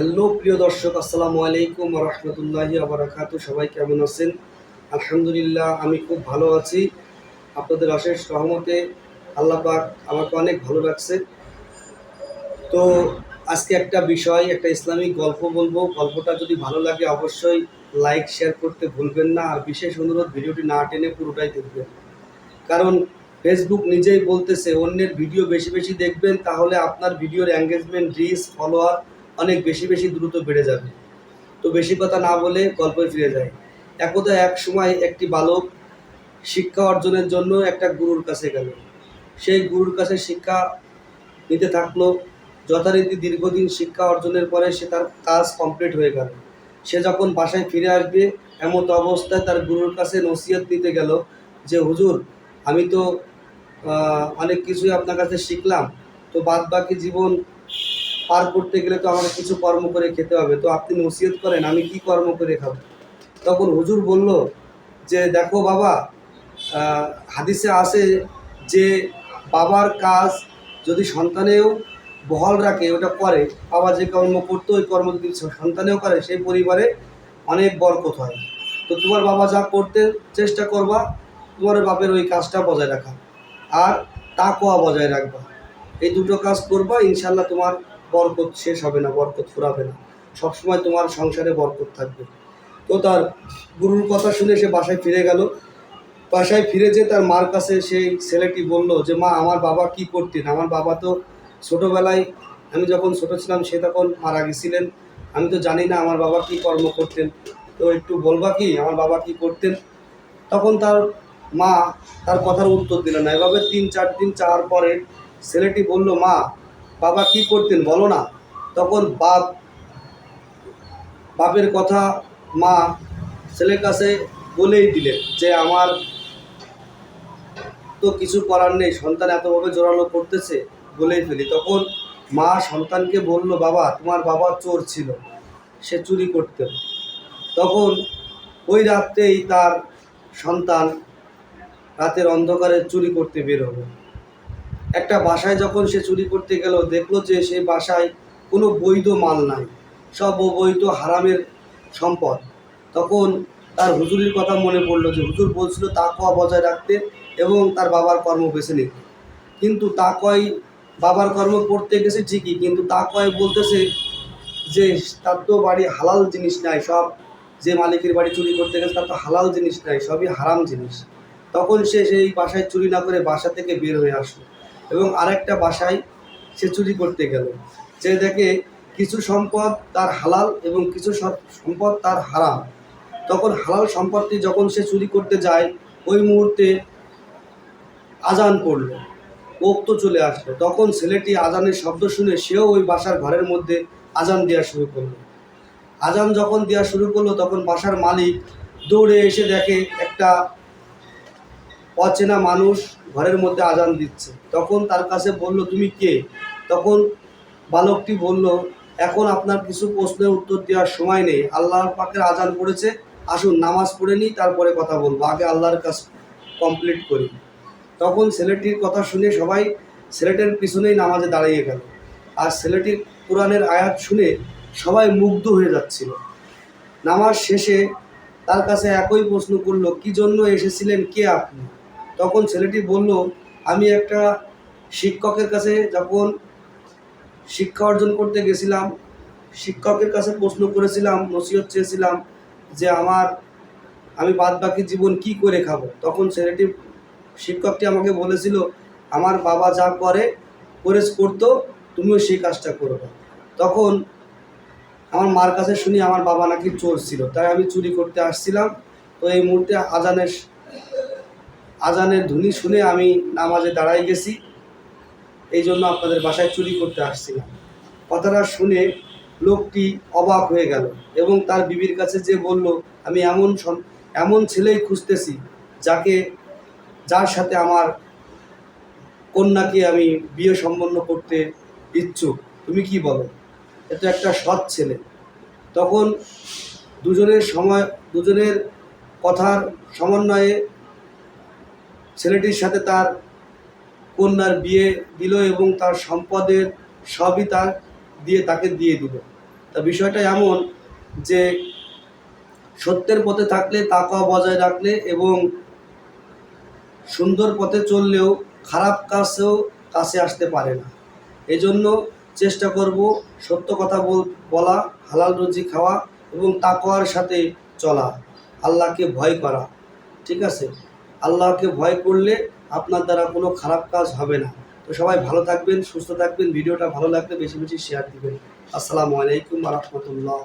Hello প্রিয় দর্শক, আসসালামু আলাইকুম রহমতুল্লাহি আবরাকাতু সবাই কেমন আছেন? আলহামদুলিল্লাহ, আমি খুব ভালো আছি। আপনাদের অশেষ রহমতে আল্লাহ পাক আমাকে অনেক ভালো লাগছে তো আজকে একটা বিষয়, একটা ইসলামিক গল্প বলব। গল্পটা যদি ভালো লাগে অবশ্যই লাইক, শেয়ার করতে ভুলবেন না। আর বিশেষ অনুরোধ, ভিডিওটি না টেনে পুরোটাই দেখবেন। কারণ ফেসবুক নিজেই বলতেছে, অন্যের ভিডিও বেশি বেশি দেখবেন, তাহলে আপনার ভিডিওর এঙ্গেজমেন্ট রিচ ফলোয়ার অনেক বেশি বেশি দ্রুত বেড়ে যাবে। তো বেশি কথা না বলে গল্পে ফিরে যায় একদা এক সময় একটি বালক শিক্ষা অর্জনের জন্য একটা গুরুর কাছে গেল। সেই গুরুর কাছে শিক্ষা নিতে থাকল। যথারীতি দীর্ঘদিন শিক্ষা অর্জনের পরে সে তার কাজ কমপ্লিট হয়ে গেল। সে যখন বাসায় ফিরে আসবে, এমত অবস্থায় তার গুরুর কাছে নসিহত নিতে গেল যে, হুজুর, আমি তো অনেক কিছুই আপনার কাছে শিখলাম। তো বাদ বাকি জীবন পার করতে গেলে তো আমাকে কিছু কর্ম করে খেতে হবে। তো আপনি নসিহত করেন, আমি কি কর্ম করে খাব? তখন হুজুর বলল যে, দেখো বাবা হাদিসে আসে যে, বাবার কাজ যদি সন্তানেও বহাল রাখে, ওটা করে। বাবা যে কর্ম করতো, ওই কর্ম যদি সন্তানেও করে, সেই পরিবারে অনেক বরকত হয়। তো তোমার বাবা যা করতে চেষ্টা করবা, তোমার বাপের ওই কাজটা বজায় রাখা। আর তাকোয়া বজায় রাখবা। এই দুটো কাজ করবা ইনশাল্লাহ তোমার বরকত শেষ হবে না, বরকত ফুরাবে না। সবসময় তোমার সংসারে বরকত থাকবে। তো তার গুরুর কথা শুনে সে বাসায় ফিরে গেল। বাসায় ফিরে যে তার মার কাছে সেই ছেলেটি বলল যে, মা, আমার বাবা কি করতেন? আমার বাবা তো ছোটোবেলায় আমি যখন ছোট ছিলাম, সে তখন মারা গেছিলেন। আমি তো জানি না আমার বাবা কি কর্ম করতেন। তো একটু বলবা কি, আমার বাবা কি করতেন? তখন তার মা তার কথার উত্তর দিল না। এভাবে তিন, চার দিন, চার পরে ছেলেটি বলল, মা বাবা কি করতেন বলো না? তখন বাপ, বাপের কথা মা ছেলের কাছে বলেই দিলেন যে আমার তো কিছু করার নেই, সন্তান এতভাবে জোরালো করতেছে বলেই ফেলি। তখন মা সন্তানকে বলল, বাবা, তোমার বাবা চোর ছিল, সে চুরি করতেন তখন ওই রাত্রেই তার সন্তান রাতের অন্ধকারে চুরি করতে বের হলো। একটা বাসায় যখন সে চুরি করতে গেল, দেখল যে সেই বাসায় কোনো বৈধ মাল নাই, সব অবৈধ হারামের সম্পদ। তখন তার হুজুরির কথা মনে পড়ল যে, হুজুর বলছিল তাকোয়া বজায় রাখতে এবং তার বাবার কর্ম বেছে নিতে। কিন্তু তাকওয়াই বাবার কর্ম করতে গেছে ঠিকই, কিন্তু তাকওয়াই বলতেছে যে, তার তো বাড়ি হালাল জিনিস নাই, সব যে মালিকের বাড়ি চুরি করতে গেছে, তার তো হালাল জিনিস নাই, সবই হারাম জিনিস। তখন সে সেই বাসায় চুরি না করে বাসা থেকে বের হয়ে আসলো। এবং আরেকটা বাসায় সে চুরি করতে গেল। যে দেখে কিছু সম্পদ তার হালাল এবং কিছু সম্পদ তার হারাম। তখন হালাল সম্পদটি যখন সে চুরি করতে যায়, ওই মুহূর্তে আজান পড়ল। ওক্ত চলে আসলো। তখন ছেলেটি আজানের শব্দ শুনে সেও ওই বাসার ঘরের মধ্যে আজান দেওয়া শুরু করল। আজান যখন দেওয়া শুরু করল, তখন বাসার মালিক দৌড়ে এসে দেখে একটা অচেনা মানুষ ঘরের মধ্যে আজান দিচ্ছে। তখন তার কাছে বলল, তুমি কে? তখন বালকটি বলল, এখন আপনার কিছু প্রশ্নের উত্তর দেওয়ার সময় নেই। আল্লাহর পাকের আজান পড়েছে। আসুন, নামাজ পড়ে নিই, তারপরে কথা বলব। আগে আল্লাহর কাজ কমপ্লিট করি। তখন ছেলেটির কথা শুনে সবাই ছেলেটির পিছনেই নামাজে দাঁড়িয়ে গেল। আর ছেলেটির কোরআনের আয়াত শুনে সবাই মুগ্ধ হয়ে যাচ্ছিল। নামাজ শেষে তার কাছে একই প্রশ্ন করল, কি জন্য এসেছিলেন? কে আপনি? তখন ছেলেটি বলল, আমি একটা শিক্ষকের কাছে যখন শিক্ষা অর্জন করতে গেছিলাম, শিক্ষকের কাছে প্রশ্ন করেছিলাম, নসিহত চেয়েছিলাম যে আমার, আমি বাদ বাকি জীবন কি করে খাব। তখন ছেলেটি, শিক্ষকটি আমাকে বলেছিল, আমার বাবা যা করে করে করতো, তুমিও সেই কাজটা করবে তখন আমার মার কাছে শুনি আমার বাবা নাকি চোর ছিল, তাই আমি চুরি করতে আসছিলাম। তো এই মুহূর্তে আজানের আজানের ধ্বনি শুনে আমি নামাজে দাঁড়াই গেছি। এই জন্য আপনাদের বাসায় চুরি করতে আসছিলাম। কথাটা শুনে লোকটি অবাক হয়ে গেল এবং তার বিবির কাছে যে বলল, আমি এমন এমন ছেলেই খুঁজতেছি যাকে, যার সাথে আমার কন্যাকে আমি বিয়ে সম্পন্ন করতে ইচ্ছুক। তুমি কি বলো? এ তো একটা সৎ ছেলে। তখন দুজনের সময়, দুজনের কথার সমন্বয়ে ছেলেটির সাথে তার কন্যার বিয়ে দিল এবং তার সম্পদের সবই তার দিয়ে তাকে দিয়ে দিল। তা বিষয়টা এমন যে সত্যের পথে থাকলে, তাকওয়া বজায় রাখলে এবং সুন্দর পথে চললেও খারাপ কাছেও কাছে আসতে পারে না। এজন্য চেষ্টা করব সত্য কথা বলা, হালাল রুজি খাওয়া এবং তাকওয়ার সাথে চলা, আল্লাহকে ভয় করা, ঠিক আছে? আল্লাহকে ভয় করলে আপনার দ্বারা কোনো খারাপ কাজ হবে না। তো সবাই ভালো থাকবেন, সুস্থ থাকবেন, ভিডিওটা ভালো লাগলে বেশি বেশি শেয়ার দিবেন। আসসালামু আলাইকুম রহমতুল্লাহ।